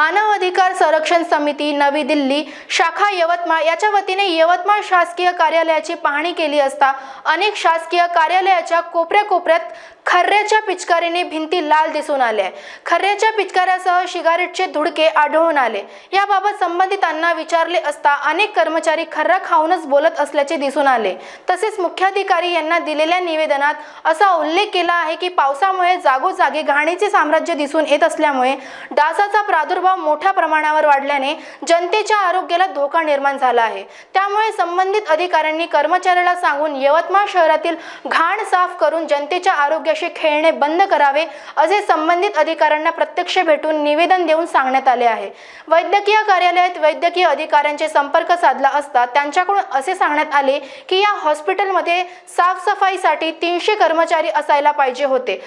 मानव अधिकार संरक्षण समिती नवी दिल्ली शाखा यवतमाळ याच्या वतीने यवतमाळ शासकीय कार्यालयाची पाहणी केली असता अनेक शासकीय कार्यालयाच्या कोपऱ्या कोपऱ्यात खर्ऱ्याच्या पिचकारीने भिंती लाल दिसून आल्या. खर्ऱ्याच्या पिचकाऱ्यासह शिगारेटचे धुडके आढळून आले. याबाबत संबंधितांना विचारले असता अनेक कर्मचारी खर्रा खाऊनच बोलत असल्याचे दिसून आले. तसेच मुख्याधिकारी यांना दिलेल्या निवेदनात असा उल्लेख केला आहे की पावसामुळे जागोजागी घाणीचे साम्राज्य दिसून येत असल्यामुळे डासाचा प्रादुर्भाव मोठ्या प्रमाणावर वाढल्याने जनतेच्या आरोग्याला धोका निर्माण झाला आहे. त्यामुळे संबंधित अधिकाऱ्यांनी कर्मचाऱ्याला सांगून यवतमाळ शहरातील घाण साफ करून जनतेच्या आरोग्याशी खेळणे बंद करावे असे संबंधित अधिकाऱ्यांना प्रत्यक्ष भेटून निवेदन देऊन सांगण्यात आले आहे. वैद्यकीय कार्यालयात वैद्यकीय अधिकाऱ्यांचे संपर्क साधला असता त्यांच्याकडून असे सांगण्यात आले की या हॉस्पिटलमध्ये साफसफाईसाठी तीनशे कर्मचारी असायला पाहिजे होते.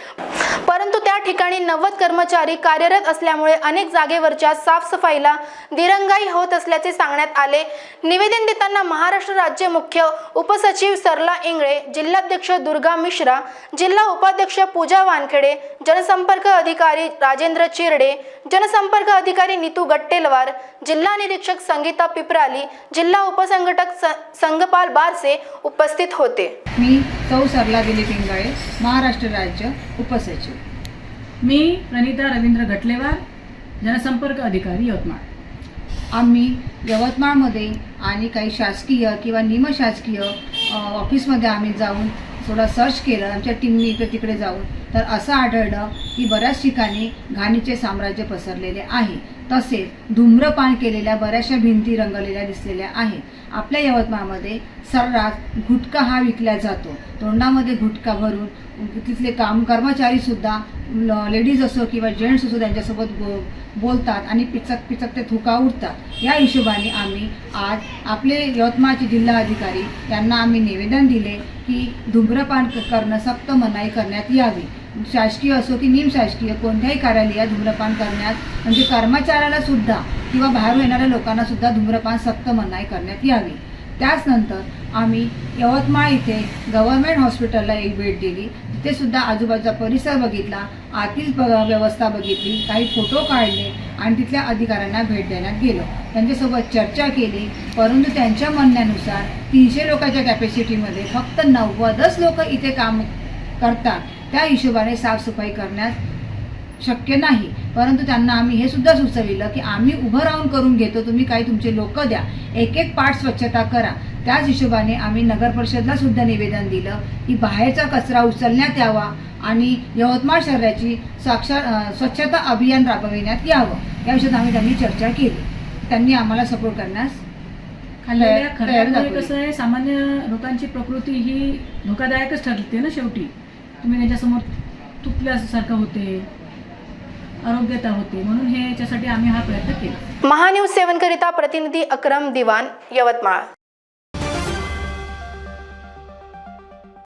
परंतु त्या ठिकाणी नव्वद कर्मचारी कार्यरत असल्यामुळे अनेक जागेवर जागेवरच्या साफसफाईला दिरंगाई होत असल्याचे सांगण्यात आले. निवेदन देताना महाराष्ट्र राज्य मुख्य उपसचिव सरला इंगळे जिल्हाध्यक्ष दुर्गा मिश्रा जिल्हा उपाध्यक्ष पूजा वानखेडे जनसंपर्क अधिकारी राजेंद्र चिरडे जनसंपर्क अधिकारी नीतू गट्टेलवार जिल्हा निरीक्षक संगीता पिपराली जिल्हा उपसंघटक संघपाल संगपाल बारसे उपस्थित होते. मी सौ सरला दिलीप इंगळे महाराष्ट्र राज्य उपसचिव. मी प्रणिता रवींद्र घटलेवार जनसंपर्क अधिकारी यवतमाळ. आम्ही यवतमाळमध्ये आणि काही शासकीय किंवा निमशासकीय ऑफिसमध्ये आम्ही जाऊन थोडा सर्च केलं आमच्या टीमनी इकडे तिकडे जाऊन तर असं आढळलं की बऱ्याच ठिकाणी घाणीचे साम्राज्य पसरलेले आहे. तसेच धूम्रपान केलेल्या बऱ्याचशा भिंती रंगलेल्या दिसलेल्या आहेत. आपल्या यवतमाळमध्ये सर्रास गुटखा हा विकला जातो. तोंडामध्ये गुटखा भरून तिथले काम कर्मचारीसुद्धा लेडीज असो किंवा जेंट्स असो त्यांच्यासोबत गो बोलतात आणि पिचक पिचक ते थुका उठतात या हिशोबाने आम्ही आज आपले यवतमाळचे जिल्हा अधिकारी यांना आम्ही निवेदन दिले की धूम्रपान करणं सक्त मनाई करण्यात यावी. शासकीय असो की निमशासकीय कोणत्याही कार्यालयात धूम्रपान करण्यात म्हणजे कर्मचाऱ्याला सुद्धा किंवा बाहेरून येणाऱ्या लोकांना सुद्धा धूम्रपान सक्त मनाई करण्यात यावी. त्याचनंतर आम्ही यवतमाळ इथे गव्हर्मेंट हॉस्पिटलला एक भेट दिली. तिथे सुद्धा आजूबाजूचा परिसर बघितला आतील व्यवस्था बघितली काही फोटो काढले आणि तिथल्या अधिकाऱ्यांना भेट देण्यात गेलो. त्यांच्यासोबत चर्चा केली परंतु त्यांच्या म्हणण्यानुसार तीनशे लोकांच्या कॅपॅसिटीमध्ये फक्त नव्वदच लोक इथे काम करतात. त्या हिशोबाने साफसफाई करण्यास शक्य नाही. परंतु त्यांना आम्ही हे सुद्धा सुचविलं की आम्ही उभं राहून करून घेतो तुम्ही काही तुमचे लोक द्या एक एक पार्ट स्वच्छता करा. त्याच हिशोबाने आम्ही नगर परिषदला सुद्धा निवेदन दिलं की बाहेरचा कचरा उचलण्यात यावा आणि यवतमाळ शहराची साक्षर स्वच्छता अभियान राबविण्यात यावं. या विषयात आम्ही त्यांनी चर्चा केली. त्यांनी आम्हाला सपोर्ट करण्यास. कसं आहे सामान्य लोकांची प्रकृती ही धोकादायकच ठरते ना शेवटी. तुम्ही त्यांच्यासमोर तुटल्यासारखं होते आरोग्यता होते म्हणून हे याच्यासाठी आम्ही हा प्रयत्न केला. महान्यूज सेवन करिता प्रतिनिधी अक्रम दिवान यवतमाळ.